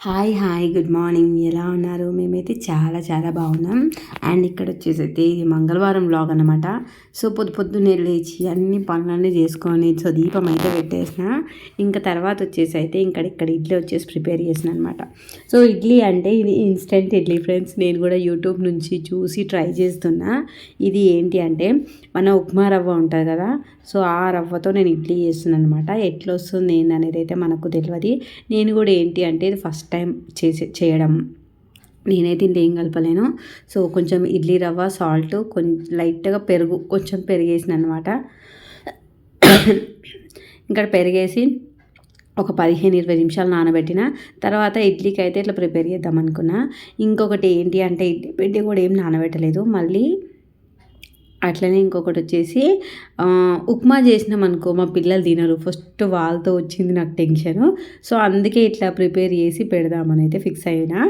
Hi hi good morning. ఎలా ఉన్నారు? మేమైతే చాలా చాలా బాగున్నాం. అండ్ ఇక్కడ వచ్చేసి అయితే ఇది మంగళవారం బ్లాగ్ అనమాట సో పొద్దు పొద్దున్నే లేచి అన్ని పనులన్నీ చేసుకొని సో దీపం అయితే పెట్టేసిన. ఇంకా తర్వాత వచ్చేసి అయితే ఇక్కడ ఇక్కడ ఇడ్లీ వచ్చేసి ప్రిపేర్ చేసిన అనమాట సో ఇడ్లీ అంటే ఇది ఇన్స్టెంట్ ఇడ్లీ ఫ్రెండ్స్ నేను కూడా యూట్యూబ్ నుంచి చూసి ట్రై చేస్తున్నా. ఇది ఏంటి అంటే మన ఉప్మా రవ్వ ఉంటుంది కదా? సో ఆ రవ్వతో నేను ఇడ్లీ చేస్తున్నాను అనమాట ఎట్లా వస్తుంది ఏంది అనేది అయితే మనకు తెలియదు నేను కూడా ఏంటి అంటే ఇది ఫస్ట్ టైం చేసే చేయడం. నేనైతే ఇంట్లో ఏం కలపలేను. సో కొంచెం ఇడ్లీ రవ్వ సాల్ట్ కొంచెం లైట్గా పెరుగు కొంచెం పెరిగేసిన అనమాట ఇంకా పెరిగేసి ఒక పదిహేను ఇరవై నిమిషాలు నానబెట్టిన. తర్వాత ఇడ్లీకి అయితే ఇట్లా ప్రిపేర్ చేద్దాం అనుకున్నా. ఇంకొకటి ఏంటి అంటే ఇడ్లీ పెట్టి కూడా ఏం నానబెట్టలేదు. మళ్ళీ అట్లనే ఇంకొకటి వచ్చేసి ఉప్మా చేసినాం అనుకో మా పిల్లలు తినరు. ఫస్ట్ వాళ్ళతో వచ్చింది నాకు టెన్షన్. సో అందుకే ఇట్లా ప్రిపేర్ చేసి పెడదామని అయితే ఫిక్స్ అయినా.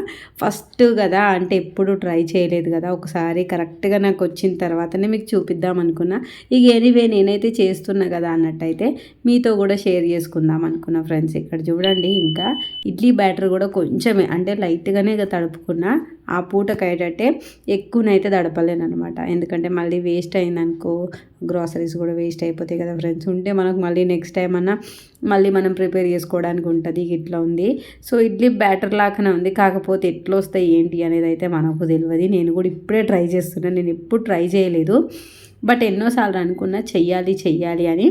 ఫస్ట్ కదా అంటే ఎప్పుడు ట్రై చేయలేదు కదా. ఒకసారి కరెక్ట్గా నాకు వచ్చిన తర్వాతనే మీకు చూపిద్దాం అనుకున్నా. ఇక ఎనీవే నేనైతే చేస్తున్నా కదా అన్నట్టయితే మీతో కూడా షేర్ చేసుకుందాం అనుకున్నా ఫ్రెండ్స్. ఇక్కడ చూడండి ఇంకా ఇడ్లీ బ్యాటర్ కూడా కొంచెమే అంటే లైట్గానే తడుపుకున్నా. ఆ పూటకయ్యేటట్టే ఎక్కువనైతే దడపలేను అనమాట ఎందుకంటే మళ్ళీ వేస్ట్ అయిందనుకో గ్రాసరీస్ కూడా వేస్ట్ అయిపోతాయి కదా ఫ్రెండ్స్ ఉంటే మనకు మళ్ళీ నెక్స్ట్ టైం అన్నా మళ్ళీ మనం ప్రిపేర్ చేసుకోవడానికి ఉంటుంది ఇట్లా ఉంది. సో ఇడ్లీ బ్యాటర్ లాగానే ఉంది. కాకపోతే ఎట్లా వస్తాయి ఏంటి అనేది అయితే మనకు తెలియదు నేను కూడా ఇప్పుడే ట్రై చేస్తున్నాను. నేను ఎప్పుడు ట్రై చేయలేదు. బట్ ఎన్నోసార్లు అనుకున్నా చెయ్యాలి చెయ్యాలి అని.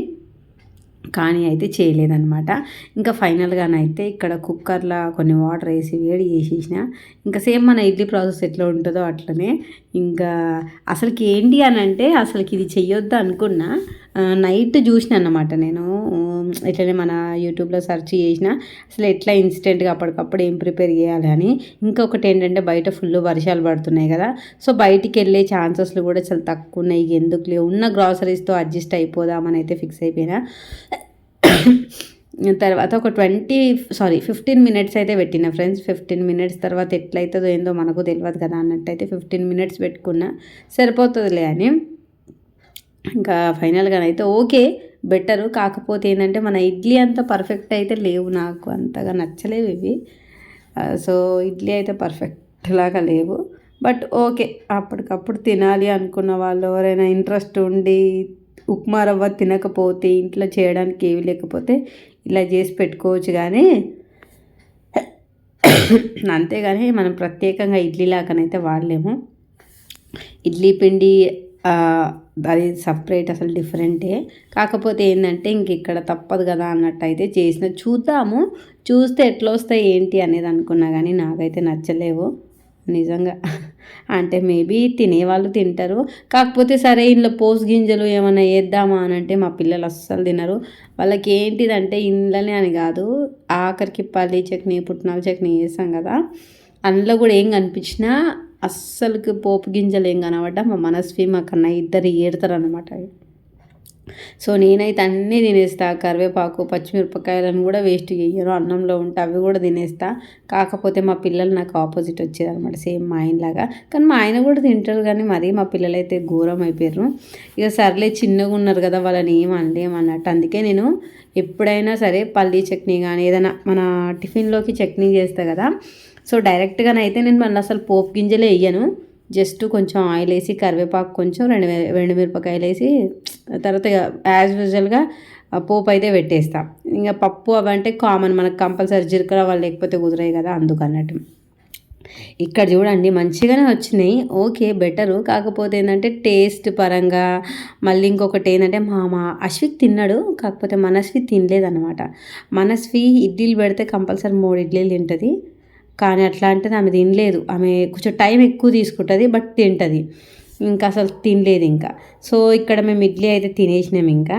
కానీ అయితే చేయలేదన్నమాట. ఇంకా ఫైనల్గానైతే ఇక్కడ కుక్కర్లో కొన్ని వాటర్ వేసి వేడి చేసేసిన. ఇంకా సేమ్ మన ఇడ్లీ ప్రాసెస్ ఎట్లా ఉంటుందో అట్లనే. ఇంకా అసలుకి ఏంటి అని అంటే అసలుకి ఇది చెయ్యొద్దు అనుకున్నా. నైట్ చూసిన అన్నమాట నేను. ఇట్లనే మన యూట్యూబ్లో సెర్చ్ చేసిన. అసలు ఎట్లా ఇన్స్టెంట్గా అప్పటికప్పుడు ఏం ప్రిపేర్ చేయాలి అని. ఇంకొకటి ఏంటంటే బయట ఫుల్ వర్షాలు పడుతున్నాయి కదా. సో బయటికి వెళ్ళే ఛాన్సెస్లు కూడా చాలా తక్కువ ఉన్నాయి. ఎందుకు ఉన్న గ్రాసరీస్తో అడ్జస్ట్ అయిపోదామని అయితే ఫిక్స్ అయిపోయినా. తర్వాత ఒక ట్వంటీ సారీ ఫిఫ్టీన్ మినిట్స్ అయితే పెట్టిన ఫ్రెండ్స్. ఫిఫ్టీన్ మినిట్స్ తర్వాత ఎట్లయితుందో ఏందో మనకు తెలియదు కదా అన్నట్టయితే ఫిఫ్టీన్ మినిట్స్ పెట్టుకున్నా సరిపోతుందిలే అని. ఇంకా ఫైనల్గా అయితే ఓకే బెటరు. కాకపోతే ఏంటంటే మన ఇడ్లీ అంత పర్ఫెక్ట్ అయితే లేవు నాకు. అంతగా నచ్చలేవు ఇవి. సో ఇడ్లీ అయితే పర్ఫెక్ట్ లాగా లేవు. బట్ ఓకే అప్పటికప్పుడు తినాలి అనుకున్న వాళ్ళు ఎవరైనా ఇంట్రెస్ట్ ఉండి ఉప్మా రవ్వ తినకపోతే ఇంట్లో చేయడానికి ఏవి లేకపోతే ఇలా చేసి పెట్టుకోవచ్చు కానీ అంతేగాని మనం ప్రత్యేకంగా ఇడ్లీ లాగానైతే వాడలేము. ఇడ్లీ పిండి అది సపరేట్ అసలు డిఫరెంటే. కాకపోతే ఏంటంటే ఇంక ఇక్కడ తప్పదు కదా అన్నట్టు అయితే చేసిన. చూద్దాము. చూస్తే ఎట్లా వస్తాయి ఏంటి అనేది అనుకున్నా కానీ నాకైతే నచ్చలేవు. నిజంగా. అంటే మేబీ తినేవాళ్ళు తింటారు. కాకపోతే సరే ఇంట్లో పోస్ గింజలు ఏమైనా వేద్దామా అని అంటే మా పిల్లలు అస్సలు తినరు. వాళ్ళకి ఏంటిదంటే ఇండ్లనే అని కాదు ఆఖరికి పల్లి చట్నీ పుట్నాల చట్నీ వేసాం కదా. అందులో కూడా ఏం కనిపించినా అస్సలుకి పోపు గింజలు ఏం కనబడ్డా మా మనస్వి మా కన్నా ఇద్దరు ఏడతారు అనమాట సో నేనైతే అన్నీ తినేస్తా కరివేపాకు పచ్చిమిరపకాయలను కూడా వేస్ట్ చేయను అన్నంలో ఉంటే అవి కూడా తినేస్తా. కాకపోతే మా పిల్లలు నాకు ఆపోజిట్ వచ్చేది అనమాట సేమ్ మా ఆయనలాగా కానీ మా ఆయన కూడా తింటారు కానీ మరీ మా పిల్లలు అయితే ఘోరం అయిపోయారు. ఇక సర్లే చిన్నగా ఉన్నారు కదా వాళ్ళని ఏమండి ఏమన్నట్టు అందుకే నేను ఎప్పుడైనా సరే పల్లీ చట్నీ కానీ ఏదైనా మన టిఫిన్లోకి చట్నీ చేస్తా కదా. సో డైరెక్ట్గానైతే నేను మళ్ళీ అసలు పోపు గింజలే వేయను. జస్ట్ కొంచెం ఆయిల్ వేసి కరివేపాకు కొంచెం రెండు రెండు మిరపకాయలు వేసి తర్వాత యాజ్ యూజువల్గా పోపు అయితే పెట్టేస్తాం. ఇంకా పప్పు అవంటే కామన్ మనకు కంపల్సరీ జీలకర్ర వాళ్ళు లేకపోతే కుదరాయి కదా అందుకన్నట్టు. ఇక్కడ చూడండి మంచిగానే వచ్చినాయి. Okay better. కాకపోతే ఏంటంటే టేస్ట్ పరంగా మళ్ళీ ఇంకొకటి ఏంటంటే మా మా అశ్విక్ తిన్నాడు. కాకపోతే మనస్వి తినలేదన్నమాట. మనస్వి ఇడ్లీలు పెడితే కంపల్సరీ మూడు ఇడ్లీలు తింటుంది. కానీ అట్లా అంటే ఆమె తినలేదు. ఆమె కొంచెం టైం ఎక్కువ తీసుకుంటుంది బట్ తింటుంది. ఇంకా అసలు తినలేదు ఇంకా. సో ఇక్కడ మేము ఇడ్లీ అయితే తినేసినాం ఇంకా.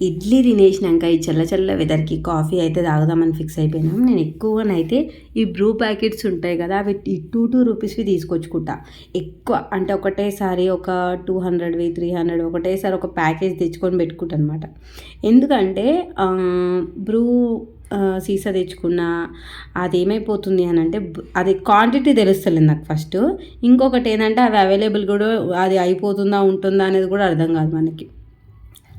ఇడ్లీ తినేసినాక ఈ చల్ల చల్ల వెదర్కి కాఫీ అయితే తాగుదామని ఫిక్స్ అయిపోయినాం. నేను ఎక్కువనైతే ఈ బ్రూ ప్యాకెట్స్ ఉంటాయి కదా అవి టూ టూ రూపీస్వి తీసుకొచ్చుకుంటా. ఎక్కువ అంటే ఒకటేసారి ఒక టూ హండ్రెడ్వి త్రీ హండ్రెడ్ ఒకటేసారి ఒక ప్యాకేజ్ తెచ్చుకొని పెట్టుకుంటా అనమాట ఎందుకంటే బ్రూ సీసా తెచ్చుకున్నా అది ఏమైపోతుంది అని అంటే అది క్వాంటిటీ తెలుస్తలేదు నాకు ఫస్ట్ ఇంకొకటి ఏంటంటే అవి అవైలబుల్ కూడా అది అయిపోతుందా ఉంటుందా అనేది కూడా అర్థం కాదు మనకి.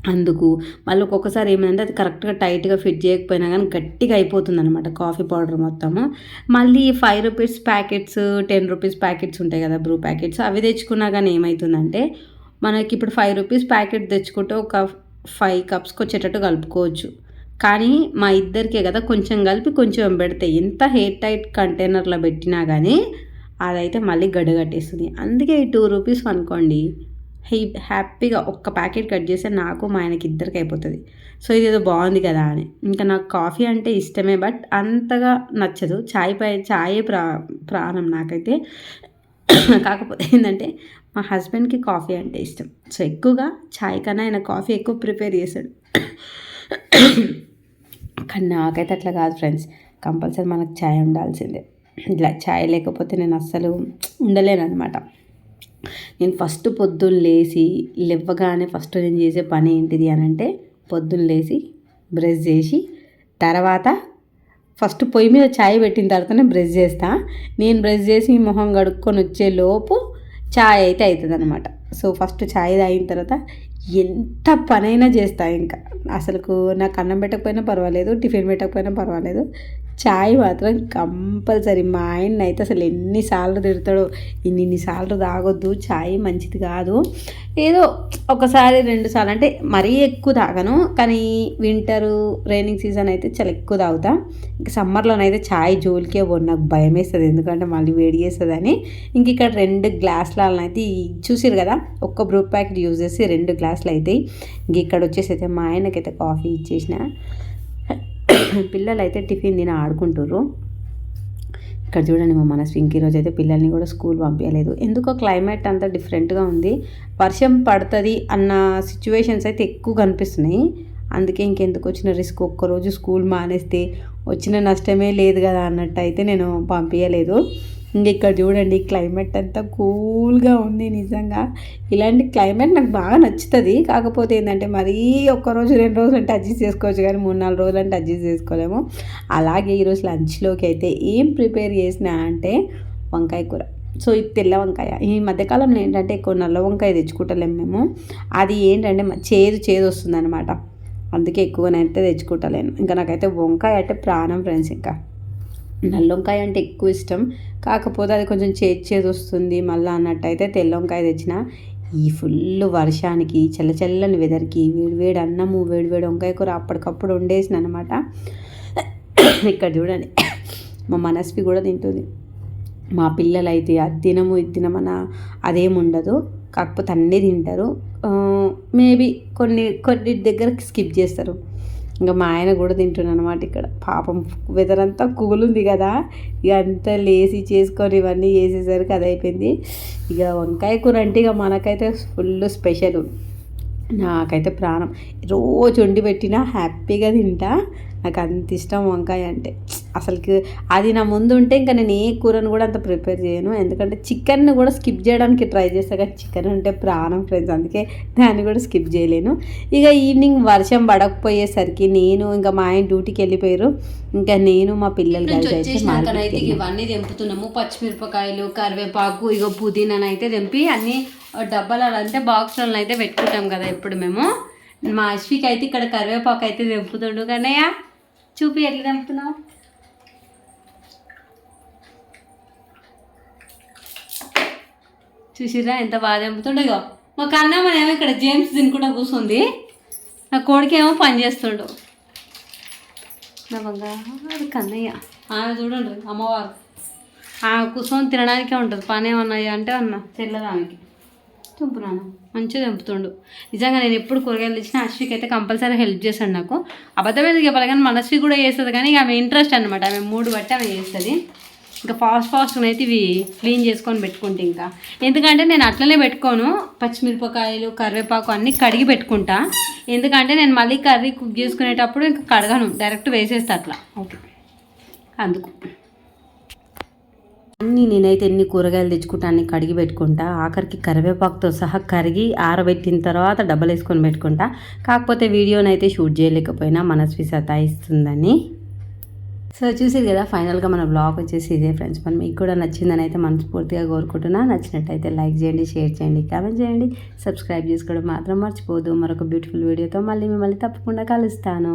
అందుకు మళ్ళీ ఒక్కొక్కసారి ఏమైందంటే అది కరెక్ట్గా టైట్గా ఫిట్ చేయకపోయినా కానీ గట్టిగా అయిపోతుంది అనమాట కాఫీ పౌడర్ మొత్తము. మళ్ళీ five rupees packets ten rupees packets ఉంటాయి కదా బ్రూ ప్యాకెట్స్ అవి తెచ్చుకున్నా కానీ ఏమవుతుందంటే మనకి ఇప్పుడు ఫైవ్ రూపీస్ ప్యాకెట్ తెచ్చుకుంటే ఒక ఫైవ్ కప్స్కి వచ్చేటట్టు కలుపుకోవచ్చు. కానీ మా ఇద్దరికే కదా కొంచెం కలిపి కొంచెం పెడితే ఎంత హెయిర్ టైట్ కంటైనర్లో పెట్టినా కానీ అదైతే మళ్ళీ గడ్డగట్టేస్తుంది. అందుకే ఈ టూ రూపీస్ అనుకోండి హ్యాపీగా ఒక్క ప్యాకెట్ కట్ చేస్తే నాకు మా ఆయనకి ఇద్దరికి అయిపోతుంది. సో ఇదేదో బాగుంది కదా అని. ఇంకా నాకు కాఫీ అంటే ఇష్టమే బట్ అంతగా నచ్చదు. చాయ్ పై చాయే ప్రా ప్రాణం నాకైతే. కాకపోతే ఏంటంటే మా హస్బెండ్కి కాఫీ అంటే ఇష్టం. సో ఎక్కువగా చాయ్ కన్నా ఆయన కాఫీ ఎక్కువ ప్రిపేర్ చేశాడు కానీ నాకైతే అట్లా కాదు ఫ్రెండ్స్. కంపల్సరీ మనకు చాయ్ ఉండాల్సిందే. ఇలా చాయ్ లేకపోతే నేను అస్సలు ఉండలేను అనమాట నేను ఫస్ట్ పొద్దున్న లేచి లేవగానే ఫస్ట్ నేను చేసే పని ఏంటిది అని అంటే పొద్దున్న లేచి బ్రష్ చేసి తర్వాత ఫస్ట్ పొయ్యి మీద ఛాయ్ పెట్టిన తర్వాతనే బ్రష్ చేస్తా. నేను బ్రష్ చేసి మొహం కడుక్కొని వచ్చే లోపు ఛాయ్ అయితే అవుతుంది అనమాట సో ఫస్ట్ ఛాయ్ తాగిన తర్వాత ఎంత పనైనా చేస్తా ఇంకా. అసలుకు నాకు అన్నం పెట్టకపోయినా పర్వాలేదు టిఫిన్ పెట్టకపోయినా పర్వాలేదు. చాయ్ మాత్రం కంపల్సరీ. మా ఆయన అయితే అసలు ఎన్నిసార్లు తిడతాడో ఇన్ని ఇన్నిసార్లు తాగొద్దు చాయ్ మంచిది కాదు. ఏదో ఒకసారి రెండు సార్లు అంటే మరీ ఎక్కువ తాగను కానీ వింటరు రైనింగ్ సీజన్ అయితే చాలా ఎక్కువ తాగుతా. ఇంకా సమ్మర్లోనైతే చాయ్ జోలికే పోను నాకు భయం వేస్తుంది ఎందుకంటే మళ్ళీ వేడి చేస్తుందని. ఇంక ఇక్కడ రెండు గ్లాసులను అయితే చూసారు కదా ఒక్క బ్రూ ప్యాకెట్ యూజ్ చేసి రెండు గ్లాసులు అవుతాయి ఇంక ఇక్కడ వచ్చేసి అయితే మా ఆయనకైతే కాఫీ ఇచ్చేసిన. పిల్లలు అయితే టిఫిన్ తిన ఆడుకుంటుర్రు. ఇక్కడ చూడండి మా మనస్వి ఇంక ఈరోజు అయితే పిల్లల్ని కూడా స్కూల్ పంపించలేదు ఎందుకో క్లైమేట్ అంతా డిఫరెంట్గా ఉంది. వర్షం పడుతుంది అన్న సిచ్యువేషన్స్ అయితే ఎక్కువ కనిపిస్తున్నాయి. అందుకే ఇంకెందుకు వచ్చిన రిస్క్ ఒక్కరోజు స్కూల్ మానేస్తే వచ్చిన నష్టమే లేదు కదా అన్నట్టు అయితే నేను పంపించలేదు ఇంక ఇక్కడ చూడండి క్లైమేట్ అంతా కూల్గా ఉంది నిజంగా. ఇలాంటి క్లైమేట్ నాకు బాగా నచ్చుతుంది. కాకపోతే ఏంటంటే మరీ ఒక్కరోజు రెండు రోజులు అంటే అడ్జస్ట్ చేసుకోవచ్చు కానీ మూడు నాలుగు రోజులు అంటే అడ్జస్ట్ చేసుకోలేము. అలాగే ఈరోజు లంచ్లోకి అయితే ఏం ప్రిపేర్ చేసినా అంటే వంకాయ కూర. సో ఇది తెల్ల వంకాయ. ఈ మధ్యకాలంలో ఏంటంటే ఎక్కువ నల్ల వంకాయ తెచ్చుకుంటలేము మేము. అది ఏంటంటే చేదు చేదు వస్తుంది అనమాట అందుకే ఎక్కువనైతే తెచ్చుకుంటలేను. ఇంకా నాకైతే వంకాయ అంటే ప్రాణం ఫ్రెండ్స్ ఇంకా. నల్ల వంకాయ అంటే ఎక్కువ ఇష్టం. కాకపోతే అది కొంచెం చేతి చేదు వస్తుంది. మళ్ళీ అన్నట్టయితే తెల్ల వంకాయ తెచ్చిన. ఈ ఫుల్ వర్షానికి చల్ల చల్లని వెదర్కి వేడి వేడి అన్నము వేడి వేడి వంకాయ కూర అప్పటికప్పుడు వండేసిన అనమాట ఇక్కడ చూడండి. మా మనస్వి కూడా తింటుంది. మా పిల్లలు అయితే అది తినము ఇది తినమన అదేముండదు. కాకపోతే అన్నీ తింటారు. మేబీ కొన్ని కొన్ని దగ్గర స్కిప్ చేస్తారు. ఇంకా మా ఆయన కూడా తింటున్నాను అనమాట ఇక్కడ. పాపం వెదర్ అంతా కూలుంది కదా. ఇక అంతా లేసి చేసుకొని ఇవన్నీ చేసేసరికి అది అయిపోయింది. ఇక వంకాయ కూర అంటే ఇక మనకైతే ఫుల్ స్పెషల్. నాకైతే ప్రాణం. రోజు వండి పెట్టినా హ్యాపీగా తింటా. నాకు అంత ఇష్టం వంకాయ అంటే. అసలుకి అది నా ముందు ఉంటే ఇంకా నేను ఏ కూరను కూడా అంత ప్రిపేర్ చేయను. ఎందుకంటే చికెన్ కూడా స్కిప్ చేయడానికి ట్రై చేస్తాను కానీ చికెన్ అంటే ప్రాణం ఫ్రెండ్స్ అందుకే దాన్ని కూడా స్కిప్ చేయలేను. ఇక ఈవినింగ్ వర్షం పడకపోయేసరికి నేను ఇంకా మా ఆయన డ్యూటీకి వెళ్ళిపోయారు. ఇంకా నేను మా పిల్లలు కలిసి అయితే ఇవన్నీ తెంపుతున్నాము. పచ్చిమిరపకాయలు కరివేపాకు ఇక పుదీనాను అయితే తెంపి అన్ని డబ్బాలలో అంటే బాక్స్లలో అయితే పెట్టుకుంటాం కదా ఇప్పుడు మేము. మా అశ్వికి అయితే ఇక్కడ కరివేపాకు అయితే తెంపుతుండు. కానీ చూపి ఎట్లా తెంపుతున్నావు? చూసిరా ఎంత బాగా తెంపుతుండో మా కన్నమ్మ ఏమో ఇక్కడ జేమ్స్ తినుకుంటా కూర్చుంది నా కోడికి ఏమో పని చేస్తుండు. నా బంగారు కన్నయ్య. ఆమె చూడండి అమ్మవారు. ఆమె కూర్చొని తినడానికే ఉంటుంది. పని ఏమన్నా అంటే అన్న తెల్లదానికి తెంపునాను మంచిగా తెంపుతుండు నిజంగా నేను ఎప్పుడు కూరగాయలు తెచ్చినా అశ్వికి అయితే కంపల్సరీ హెల్ప్ చేశాడు నాకు. అబద్ధమైన చెప్పాలి కానీ మనస్వి కూడా చేస్తుంది కానీ ఆమె ఇంట్రెస్ట్ అనమాట ఆమె మూడు బట్టి ఆమె చేస్తుంది. ఇంకా ఫాస్ట్ ఫాస్ట్గా అయితే ఇవి క్లీన్ చేసుకొని పెట్టుకుంటే ఇంకా. ఎందుకంటే నేను అట్లనే పెట్టుకోను. పచ్చిమిరపకాయలు కరివేపాకు అన్నీ కడిగి పెట్టుకుంటా. ఎందుకంటే నేను మళ్ళీ కర్రీ కుక్ చేసుకునేటప్పుడు ఇంకా కడగను. డైరెక్ట్ వేసేస్తా అట్లా. ఓకే. అందుకు. అన్ని నేనైతే ఎన్ని కూరగాయలు తెచ్చుకుంటా అన్ని కడిగి పెట్టుకుంటా. ఆఖరికి కరివేపాకుతో సహా కరిగి ఆరబెట్టిన తర్వాత డబ్బలు వేసుకొని పెట్టుకుంటా. కాకపోతే వీడియోనైతే షూట్ చేయలేకపోయినా మనస్వి సతాయిస్తుందని. సో చూసేది కదా ఫైనల్గా మన బ్లాగ్ వచ్చేసి ఇదే ఫ్రెండ్స్ మనం మీకు కూడా నచ్చిందని అయితే మనస్ఫూర్తిగా కోరుకుంటున్నా. నచ్చినట్టయితే లైక్ చేయండి షేర్ చేయండి కామెంట్ చేయండి. సబ్స్క్రైబ్ చేసుకోవడం మాత్రం మర్చిపోదు మరొక బ్యూటిఫుల్ వీడియోతో మళ్ళీ మిమ్మల్ని తప్పకుండా కలుస్తాను.